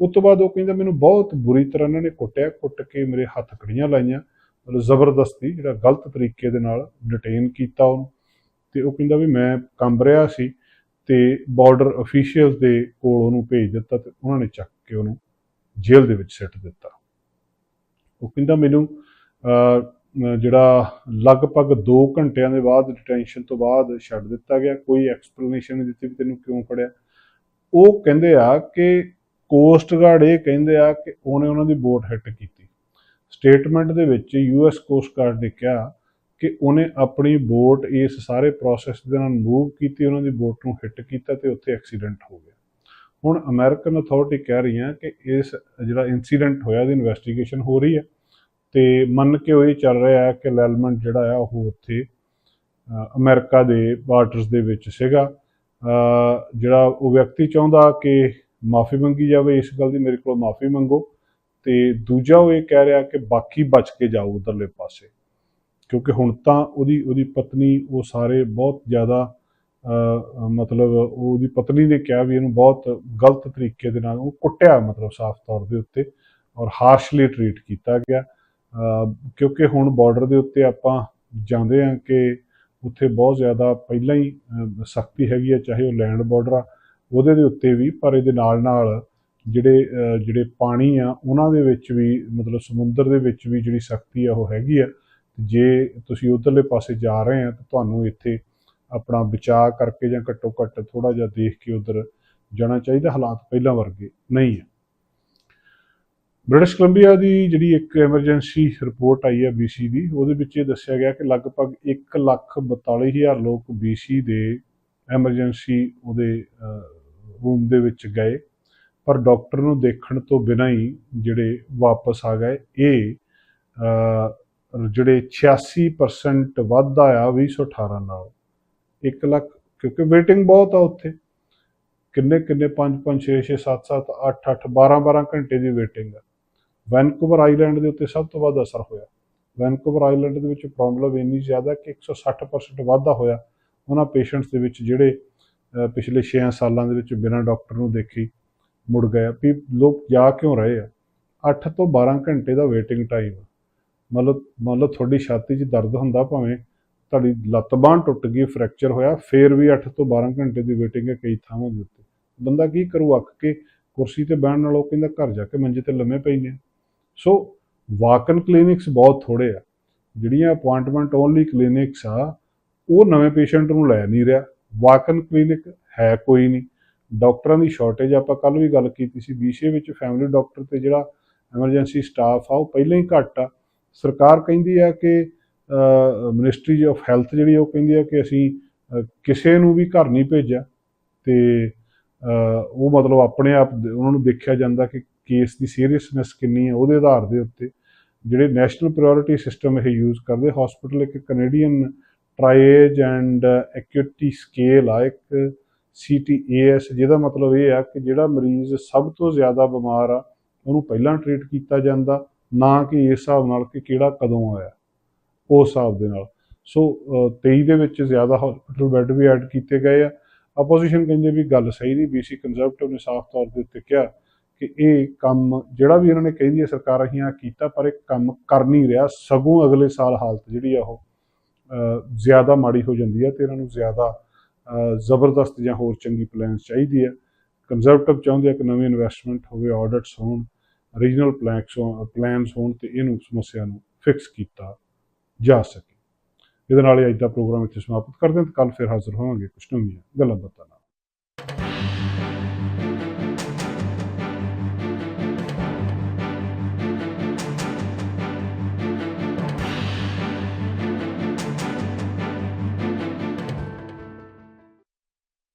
ਉਸ ਤੋਂ ਬਾਅਦ ਉਹ ਕਹਿੰਦਾ ਮੈਨੂੰ ਬਹੁਤ ਬੁਰੀ ਤਰ੍ਹਾਂ ਇਹਨਾਂ ਨੇ ਕੁੱਟਿਆ, ਕੁੱਟ ਕੇ ਮੇਰੇ ਹੱਥ ਕੜੀਆਂ ਲਾਈਆਂ। ਮਤਲਬ ਜ਼ਬਰਦਸਤੀ ਜਿਹੜਾ ਗਲਤ ਤਰੀਕੇ ਦੇ ਨਾਲ ਡਿਟੇਨ ਕੀਤਾ ਉਹਨੂੰ। ਤੇ ਉਹ ਕਹਿੰਦਾ ਵੀ ਮੈਂ ਕੰਬ ਰਿਹਾ ਸੀ ਤੇ ਬਾਰਡਰ ਅਫੀਸ਼ੀਅਲਸ ਦੇ ਕੋਲ ਉਹਨੂੰ ਭੇਜ ਦਿੱਤਾ ਤੇ ਉਹਨਾਂ ਨੇ ਚੱਕ ਕੇ ਉਹਨੂੰ ਜੇਲ੍ਹ ਦੇ ਵਿੱਚ ਸਿੱਟ ਦਿੱਤਾ। ਉਹ ਕਹਿੰਦਾ ਮੈਨੂੰ ਜਿਹੜਾ ਲਗਭਗ 2 ਘੰਟਿਆਂ ਦੇ ਬਾਅਦ ਡਿਟੈਂਸ਼ਨ ਤੋਂ ਬਾਅਦ ਛੱਡ ਦਿੱਤਾ ਗਿਆ, ਕੋਈ ਐਕਸਪਲੇਨੇਸ਼ਨ ਨਹੀਂ ਦਿੱਤੀ ਵੀ ਤੈਨੂੰ ਕਿਉਂ ਫੜਿਆ। ਉਹ ਕਹਿੰਦੇ ਆ ਕਿ ਕੋਸਟ ਗਾਰਡ ਇਹ ਕਹਿੰਦੇ ਆ ਕਿ ਉਹਨੇ ਉਹਨਾਂ ਦੀ ਬੋਟ ਹਿੱਟ ਕੀਤੀ। ਸਟੇਟਮੈਂਟ ਦੇ ਵਿੱਚ ਯੂਐਸ ਕੋਸਟ ਗਾਰਡ ਨੇ ਕਿਹਾ ਕਿ ਉਹਨੇ ਆਪਣੀ ਬੋਟ ਇਸ ਸਾਰੇ ਪ੍ਰੋਸੈਸ ਦੇ ਨਾਲ ਮੂਵ ਕੀਤੀ ਉਹਨਾਂ ਦੀ ਬੋਟ ਨੂੰ ਹਿੱਟ ਕੀਤਾ ਤੇ ਉੱਥੇ ਐਕਸੀਡੈਂਟ ਹੋ ਗਿਆ। ਹੁਣ ਅਮਰੀਕਨ ਅਥਾਰਟੀ ਕਹਿ ਰਹੀ ਰਹੀਆਂ ਕਿ ਇਸ ਜਿਹੜਾ ਇਨਸੀਡੈਂਟ ਹੋਇਆ ਦੀ ਇਨਵੈਸਟੀਗੇਸ਼ਨ ਹੋ ਰਹੀ ਹੈ ਤੇ ਮੰਨ ਕੇ ਉਹ ਇਹ ਚੱਲ ਰਿਹਾ ਹੈ ਕਿ ਲੈਲਮਨ ਜਿਹੜਾ ਆ ਉਹ ਉੱਥੇ ਅ, ਅਮਰੀਕਾ ਦੇ ਬਾਰਡਰਸ ਦੇ ਵਿੱਚ ਸੀਗਾ। ਜਿਹੜਾ ਉਹ ਵਿਅਕਤੀ ਚਾਹੁੰਦਾ ਕਿ ਮਾਫੀ ਮੰਗੀ ਜਾਵੇ ਇਸ ਗੱਲ ਦੀ ਮੇਰੇ ਕੋਲ ਮਾਫੀ ਮੰਗੋ। ਤੇ ਦੂਜਾ ਉਹ ਇਹ ਕਹਿ ਰਿਹਾ ਕਿ ਬਾਕੀ ਬਚ ਕੇ ਜਾਓ ਉਧਰਲੇ ਪਾਸੇ। ਕਿਉਂਕਿ ਹੁਣ ਤਾਂ ਉਹਦੀ ਉਹਦੀ ਪਤਨੀ ਉਹ ਸਾਰੇ ਬਹੁਤ ਜ਼ਿਆਦਾ ਅ, ਮਤਲਬ ਉਹਦੀ ਪਤਨੀ ਨੇ ਕਿਹਾ ਵੀ ਇਹਨੂੰ ਬਹੁਤ ਗਲਤ ਤਰੀਕੇ ਦੇ ਨਾਲ ਉਹ ਕੁੱਟਿਆ ਮਤਲਬ ਸਾਫ਼ ਤੌਰ ਦੇ ਉੱਤੇ ਔਰ ਹਾਰਸ਼ਲੀ ਟਰੀਟ ਕੀਤਾ ਗਿਆ। ਕਿਉਂਕਿ ਹੁਣ ਬਾਰਡਰ ਦੇ ਉੱਤੇ ਆਪਾਂ ਜਾਂਦੇ ਹਾਂ ਕਿ ਉੱਥੇ ਬਹੁਤ ਜ਼ਿਆਦਾ ਪਹਿਲਾਂ ਹੀ ਸਖਤੀ ਹੈਗੀ ਹੈ ਚਾਹੇ ਉਹ ਲੈਂਡ ਬਾਰਡਰ ਆ ਉਹਦੇ ਦੇ ਉੱਤੇ ਵੀ ਪਰ ਇਹਦੇ ਨਾਲ ਨਾਲ ਜਿਹੜੇ ਜਿਹੜੇ ਪਾਣੀ ਆ, ਉਹਨਾਂ ਦੇ ਵਿੱਚ ਵੀ, ਮਤਲਬ ਸਮੁੰਦਰ ਦੇ ਵਿੱਚ ਵੀ ਜਿਹੜੀ ਸਖਤੀ ਆ, ਉਹ ਹੈਗੀ ਆ। ਜੇ ਤੁਸੀਂ ਉਧਰਲੇ ਪਾਸੇ ਜਾ ਰਹੇ ਆ, ਤਾਂ ਤੁਹਾਨੂੰ ਇੱਥੇ ਆਪਣਾ ਬਚਾਅ ਕਰਕੇ ਜਾਂ ਘੱਟੋ ਘੱਟ ਥੋੜਾ ਜਿਹਾ ਦੇਖ ਕੇ ਉਧਰ ਜਾਣਾ ਚਾਹੀਦਾ, ਹਾਲਾਤ ਪਹਿਲਾਂ ਵਰਗੇ ਨਹੀਂ ਹੈ ਬ੍ਰਿਟਿਸ਼ ਕੋਲੰਬੀਆ ਦੀ ਜਿਹੜੀ ਇੱਕ ਐਮਰਜੈਂਸੀ ਰਿਪੋਰਟ ਆਈ ਹੈ BC ਦੀ, ਉਹਦੇ ਵਿੱਚ ਇਹ ਦੱਸਿਆ ਗਿਆ ਕਿ ਲਗਭਗ 142000 ਲੋਕ BC ਦੇ ਐਮਰਜੈਂਸੀ ਉਹਦੇ ਰੂਮ ਦੇ ਵਿੱਚ ਗਏ। ਪਰ ਡਾਕਟਰ ਨੂੰ ਦੇਖਣ ਤੋਂ ਬਿਨਾਂ ਹੀ ਜਿਹੜੇ ਵਾਪਸ ਆ ਗਏ। ਇਹ ਜਿਹੜੇ 86% ਵਾਧਾ ਆ 2018 ਨਾਲ। 1 ਲੱਖ, ਕਿਉਂਕਿ ਵੇਟਿੰਗ ਬਹੁਤ ਆ ਉੱਥੇ। ਕਿੰਨੇ ਕਿੰਨੇ? 5 5 6 6 7 7 8 8 12 12 ਘੰਟੇ ਦੀ ਵੇਟਿੰਗ ਆ। ਵੈਨਕੂਵਰ ਆਈਲੈਂਡ ਦੇ ਉੱਤੇ ਸਭ ਤੋਂ ਵੱਧ ਅਸਰ ਹੋਇਆ। ਵੈਨਕੂਵਰ ਆਈਲੈਂਡ ਦੇ ਵਿੱਚ ਪ੍ਰੋਬਲਮ ਇੰਨੀ ਜ਼ਿਆਦਾ ਕਿ 160% ਵਾਧਾ ਹੋਇਆ। ਉਹਨਾਂ ਪੇਸ਼ੈਂਟਸ ਦੇ ਵਿੱਚ ਜਿਹੜੇ ਪਿਛਲੇ 6 ਸਾਲਾਂ ਦੇ ਵਿੱਚ ਬਿਨਾਂ ਡਾਕਟਰ ਨੂੰ ਦੇਖੀ ਮੁੜ ਗਏ ਆ। ਵੀ ਲੋਕ ਜਾ ਕਿਉਂ ਰਹੇ ਆ? 8 ਤੋਂ 12 ਘੰਟੇ ਦਾ ਵੇਟਿੰਗ ਟਾਈਮ ਮਤਲਬ ਮਤਲਬ ਤੁਹਾਡੀ ਛਾਤੀ 'ਚ ਦਰਦ ਹੁੰਦਾ ਭਾਵੇਂ ਤੁਹਾਡੀ ਲੱਤ ਬਾਂਹ ਟੁੱਟ ਗਈ ਫ੍ਰੈਕਚਰ ਹੋਇਆ, ਫੇਰ ਵੀ 8 ਤੋਂ 12 ਘੰਟੇ ਦੀ ਵੇਟਿੰਗ ਹੈ ਕਈ ਥਾਵਾਂ ਦੇ ਉੱਤੇ। ਬੰਦਾ ਕੀ ਕਰੂ, ਅੱਕ ਕੇ ਕੁਰਸੀ ਤੇ ਬਹਿਣ ਨਾਲੋਂ ਕਹਿੰਦਾ ਘਰ ਜਾ ਕੇ ਮੰਜੇ ਤੇ ਲੰਮੇ ਪੈਨੇ ਸੋ ਵਾਕਨ ਕਲੀਨਿਕਸ ਬਹੁਤ ਥੋੜੇ ਆ। ਜਿਹੜੀਆਂ ਅਪਾਇੰਟਮੈਂਟ ਓਨਲੀ ਕਲੀਨਿਕਸ ਆ, ਉਹ ਨਵੇਂ ਪੇਸ਼ੈਂਟ ਨੂੰ ਲੈ ਨਹੀਂ ਰਿਹਾ। ਵਾਕਨ ਕਲੀਨਿਕ ਹੈ ਕੋਈ ਨਹੀਂ। ਡਾਕਟਰਾਂ ਦੀ ਸ਼ਾਰਟੇਜ ਆਪਾਂ ਕੱਲ ਵੀ ਗੱਲ ਕੀਤੀ ਸੀ ਬੀਸੀਏ ਵਿੱਚ ਫੈਮਿਲੀ ਡਾਕਟਰ ਤੇ ਜਿਹੜਾ ਐਮਰਜੈਂਸੀ ਸਟਾਫ ਆ, ਉਹ ਪਹਿਲਾਂ ਹੀ ਘੱਟ ਆ। ਸਰਕਾਰ ਕਹਿੰਦੀ ਆ ਕਿ ਮਿਨਿਸਟਰੀ ਆਫ ਹੈਲਥ ਜਿਹੜੀ ਆ, ਉਹ ਕਹਿੰਦੀ ਆ ਕਿ ਅਸੀਂ ਕਿਸੇ ਨੂੰ ਵੀ ਘਰ ਨਹੀਂ ਭੇਜਿਆ। ਤੇ ਉਹ ਮਤਲਬ ਆਪਣੇ ਆਪ ਦੇ- ਉਹਨਾਂ ਨੂੰ ਦੇਖਿਆ ਜਾਂਦਾ ਕਿ ਕੇਸ ਦੀ ਸੀਰੀਅਸਨੈਸ ਕਿੰਨੀ ਹੈ ਉਹਦੇ ਆਧਾਰ ਦੇ ਉੱਤੇ। ਜਿਹੜੇ ਨੈਸ਼ਨਲ ਪ੍ਰਾਇੋਰਟੀ ਸਿਸਟਮ ਇਹ ਯੂਜ਼ ਕਰਦੇ ਹਸਪੀਟਲ ਇੱਕ Canadian triage and acuity scale ਆ, ਇੱਕ CTAS ਜਿਹਦਾ ਮਤਲਬ ਇਹ ਆ ਕਿ ਜਿਹੜਾ ਮਰੀਜ਼ ਸਭ ਤੋਂ ਜ਼ਿਆਦਾ ਬਿਮਾਰ ਆ ਉਹਨੂੰ ਪਹਿਲਾਂ ਟ੍ਰੀਟ ਕੀਤਾ ਜਾਂਦਾ ਨਾ ਕਿ ਇਸ ਹਿਸਾਬ ਨਾਲ ਕਿ ਕਿਹੜਾ ਕਦੋਂ ਆਇਆ ਉਸ ਹਿਸਾਬ ਦੇ ਨਾਲ। ਸੋ ਅਹ, 23 ਦੇ ਵਿੱਚ ਜ਼ਿਆਦਾ ਹਸਪੀਟਲ ਬੈੱਡ ਵੀ ਐਡ ਕੀਤੇ ਗਏ ਆ। ਆਪੋਜੀਸ਼ਨ ਕਹਿੰਦੇ ਵੀ ਗੱਲ ਸਹੀ ਨਹੀਂ BC ਕੰਜ਼ਰਵੇਟਿਵ ਨੇ ਸਾਫ਼ ਤੌਰ ਦੇ ਉੱਤੇ ਕਿਹਾ ਕਿ ਇਹ ਕੰਮ ਜਿਹੜਾ ਵੀ ਇਹਨਾਂ ਨੇ ਕਹਿੰਦੀ ਹੈ ਸਰਕਾਰ ਅਸੀਂ ਕੀਤਾ ਪਰ ਇਹ ਕੰਮ ਕਰ ਨਹੀਂ ਰਿਹਾ ਸਗੋਂ ਅਗਲੇ ਸਾਲ ਹਾਲਤ ਜਿਹੜੀ ਆ ਉਹ ਜ਼ਿਆਦਾ ਮਾੜੀ ਹੋ ਜਾਂਦੀ ਹੈ ਤੇ ਇਹਨਾਂ ਨੂੰ ਜ਼ਿਆਦਾ ਜ਼ਬਰਦਸਤ ਜਾਂ ਹੋਰ ਚੰਗੀ ਪਲਾਨਸ ਚਾਹੀਦੀ ਹੈ। ਕੰਜ਼ਰਵੇਟਿਵ ਚਾਹੁੰਦੇ ਆ ਕਿ ਨਵੀਂ ਇਨਵੈਸਟਮੈਂਟ ਹੋਵੇ ਆਡਿਟਸ ਹੋਣ ਰੀਜਨਲ ਪਲੈਨਸ ਪਲਾਨਸ ਹੋਣ ਤੇ ਇਹਨੂੰ ਸਮੱਸਿਆ ਨੂੰ ਫਿਕਸ ਕੀਤਾ ਜਾ ਸਕੇ। ਇਹਦੇ ਨਾਲ ਹੀ ਅੱਜ ਦਾ ਪ੍ਰੋਗਰਾਮ ਇੱਥੇ ਸਮਾਪਤ ਕਰਦੇ ਹਾਂ ਤੇ ਕੱਲ ਫਿਰ ਹਾਜ਼ਰ ਹੋਵਾਂਗੇ ਕੁਝ ਨਵੀਆਂ ਗੱਲਾਂ ਬਾਤਾਂ